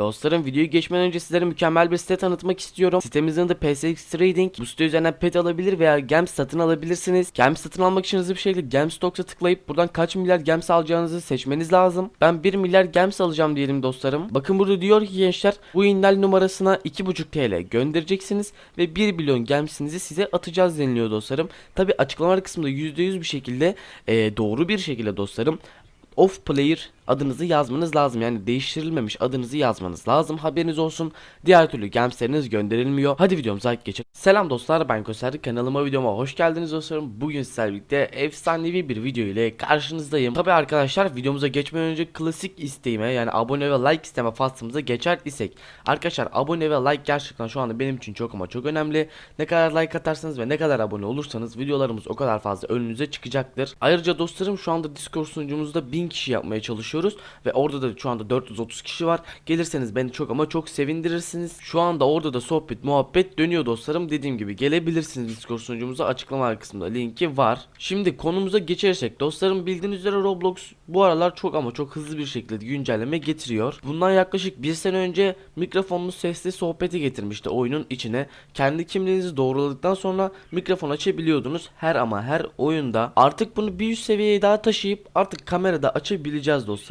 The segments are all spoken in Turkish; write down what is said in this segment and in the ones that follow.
Dostlarım videoyu geçmeden önce sizlere mükemmel bir site tanıtmak istiyorum. Sitemizin adı PSX Trading. Bu site üzerinden pet alabilir veya gems satın alabilirsiniz. Gems satın almak için hızlı bir şekilde Gemstocks'a tıklayıp buradan kaç milyar gems alacağınızı seçmeniz lazım. Ben 1 milyar gems alacağım diyelim dostlarım. Bakın burada diyor ki gençler bu inlal numarasına 2.5 TL göndereceksiniz ve 1 milyon gemsinizi size atacağız deniliyor dostlarım. Tabi açıklamalar kısmında %100 bir şekilde e, doğru bir şekilde dostlarım off player adınızı yazmanız lazım. Yani değiştirilmemiş adınızı yazmanız lazım. Haberiniz olsun. Diğer türlü gemsleriniz gönderilmiyor. Hadi videomuza geçelim. Selam dostlar ben Köser. Kanalıma videoma hoş geldiniz dostlarım. Bugün sizlerle birlikte efsanevi bir video ile karşınızdayım. Tabi arkadaşlar videomuza geçmeden önce klasik isteğime yani abone ve like isteme faslımıza geçer isek. Arkadaşlar abone ve like gerçekten şu anda benim için çok ama çok önemli. Ne kadar like atarsanız ve ne kadar abone olursanız videolarımız o kadar fazla önünüze çıkacaktır. Ayrıca dostlarım şu anda Discord sunucumuzda 1000 kişi yapmaya çalışıyoruz ve orada da şu anda 430 kişi var. Gelirseniz beni çok ama çok sevindirirsiniz. Şu anda orada da sohbet muhabbet dönüyor dostlarım. Dediğim gibi gelebilirsiniz Discord sunucumuza. Açıklama kısmında linki var. Şimdi konumuza geçersek dostlarım bildiğiniz üzere Roblox bu aralar çok ama çok hızlı bir şekilde güncelleme getiriyor. Bundan yaklaşık bir sene önce mikrofonlu sesli sohbeti getirmişti oyunun içine. Kendi kimliğinizi doğruladıktan sonra mikrofon açabiliyordunuz her ama her oyunda. Artık bunu bir üst seviyeye daha taşıyıp artık kamerada açabileceğiz dostlarım.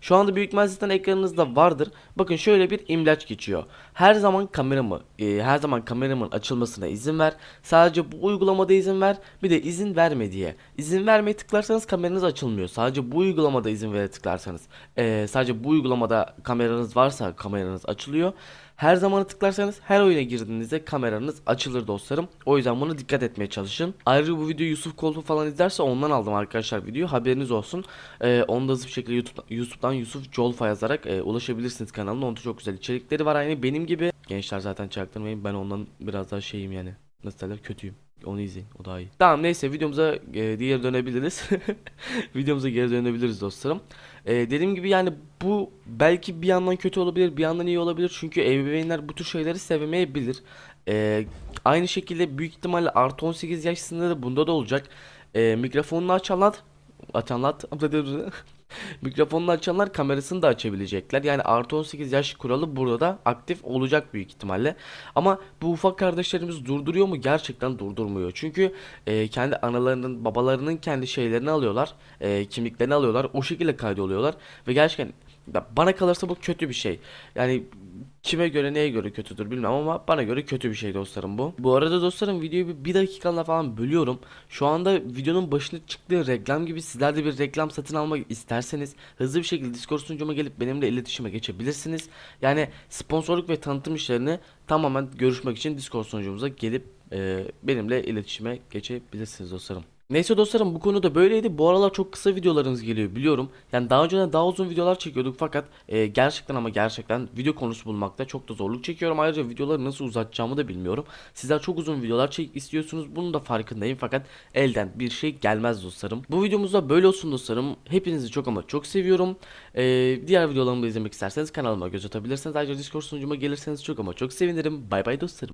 Şu anda büyük zaten ekranınızda vardır. Bakın şöyle bir imlaç geçiyor. Her zaman kameramı, e, her zaman kameramın açılmasına izin ver. Sadece bu uygulamada izin ver. Bir de izin verme diye. İzin vermeye tıklarsanız kameranız açılmıyor. Sadece bu uygulamada izin vere tıklarsanız. e, sadece bu uygulamada kameranız varsa kameranız açılıyor. Her zamana tıklarsanız her oyuna girdiğinizde kameranız açılır dostlarım. O yüzden buna dikkat etmeye çalışın. Ayrıca bu videoyu Yusuf Koltuğu falan izlerse ondan aldım arkadaşlar videoyu. Haberiniz olsun. Ee, onu da hızlı bir şekilde YouTube, YouTube'dan Yusuf Colfa yazarak e, ulaşabilirsiniz kanalına. Onda çok güzel içerikleri var aynı benim gibi. Gençler zaten çaktırmayın. Ben ondan biraz daha şeyim yani. Nasıl derler kötüyüm. Onu izleyin. O daha iyi. Tamam neyse videomuza e, diğer dönebiliriz. videomuza geri dönebiliriz dostlarım. E, dediğim gibi yani bu belki bir yandan kötü olabilir, bir yandan iyi olabilir. Çünkü ebeveynler bu tür şeyleri sevmeyebilir. E, aynı şekilde büyük ihtimalle artı 18 yaş sınırı bunda da olacak. E, mikrofonunu açanlar açanlar Mikrofonunu açanlar kamerasını da açabilecekler. Yani artı 18 yaş kuralı burada da aktif olacak büyük ihtimalle. Ama bu ufak kardeşlerimiz durduruyor mu? Gerçekten durdurmuyor. Çünkü e, kendi analarının, babalarının kendi şeylerini alıyorlar. E, kimliklerini alıyorlar. O şekilde kaydoluyorlar. Ve gerçekten bana kalırsa bu kötü bir şey. Yani kime göre neye göre kötüdür bilmem ama bana göre kötü bir şey dostlarım bu. Bu arada dostlarım videoyu bir, bir dakikalığına falan bölüyorum. Şu anda videonun başına çıktığı reklam gibi sizler de bir reklam satın almak isterseniz hızlı bir şekilde Discord sunucuma gelip benimle iletişime geçebilirsiniz. Yani sponsorluk ve tanıtım işlerini tamamen görüşmek için Discord sunucumuza gelip e, benimle iletişime geçebilirsiniz dostlarım. Neyse dostlarım bu konuda böyleydi. Bu aralar çok kısa videolarınız geliyor biliyorum. Yani daha önceden daha uzun videolar çekiyorduk fakat e, gerçekten ama gerçekten video konusu bulmakta çok da zorluk çekiyorum. Ayrıca videoları nasıl uzatacağımı da bilmiyorum. Sizler çok uzun videolar çek istiyorsunuz. Bunun da farkındayım fakat elden bir şey gelmez dostlarım. Bu videomuzda böyle olsun dostlarım. Hepinizi çok ama çok seviyorum. E, diğer videolarımı da izlemek isterseniz kanalıma göz atabilirsiniz. Ayrıca Discord sunucuma gelirseniz çok ama çok sevinirim. Bay bay dostlarım.